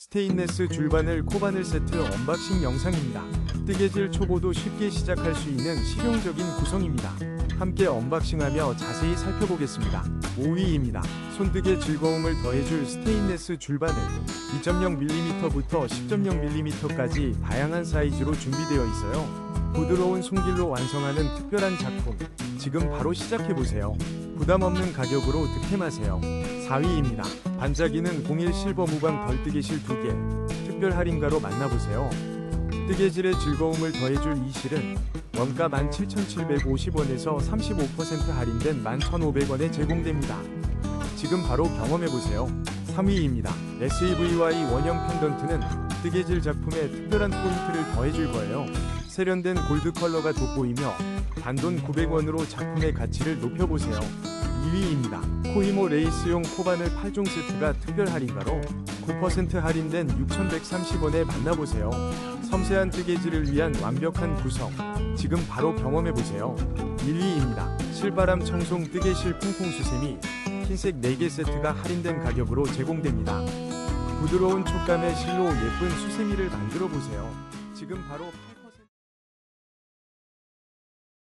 스테인레스 줄바늘 코바늘 세트 언박싱 영상입니다. 뜨개질 초보도 쉽게 시작할 수 있는 실용적인 구성입니다. 함께 언박싱하며 자세히 살펴보겠습니다. 5위입니다. 손뜨개 즐거움을 더해줄 스테인레스 줄바늘 2.0mm부터 10.0mm까지 다양한 사이즈로 준비되어 있어요. 부드러운 손길로 완성하는 특별한 작품. 지금 바로 시작해보세요. 부담 없는 가격으로 득템하세요. 4위입니다. 반짝이는 01 실버 무광 덜뜨개실 2개. 특별 할인가로 만나보세요. 뜨개질의 즐거움을 더해줄 이 실은 원가 17,750원에서 35% 할인된 11,500원에 제공됩니다. 지금 바로 경험해보세요. 3위입니다. SEVY 원형 펜던트는 뜨개질 작품에 특별한 포인트를 더해줄 거예요. 세련된 골드 컬러가 돋보이며 단돈 900원으로 작품의 가치를 높여보세요. 2위입니다. 코이모 레이스용 코바늘 8종 세트가 특별 할인가로 9% 할인된 6,130원에 만나보세요. 섬세한 뜨개질을 위한 완벽한 구성. 지금 바로 경험해보세요. 1위입니다. 실바람 청송 뜨개실 퐁퐁 수세미 흰색 4개 세트가 할인된 가격으로 제공됩니다. 부드러운 촉감의 실로 예쁜 수세미를 만들어 보세요. 지금 바로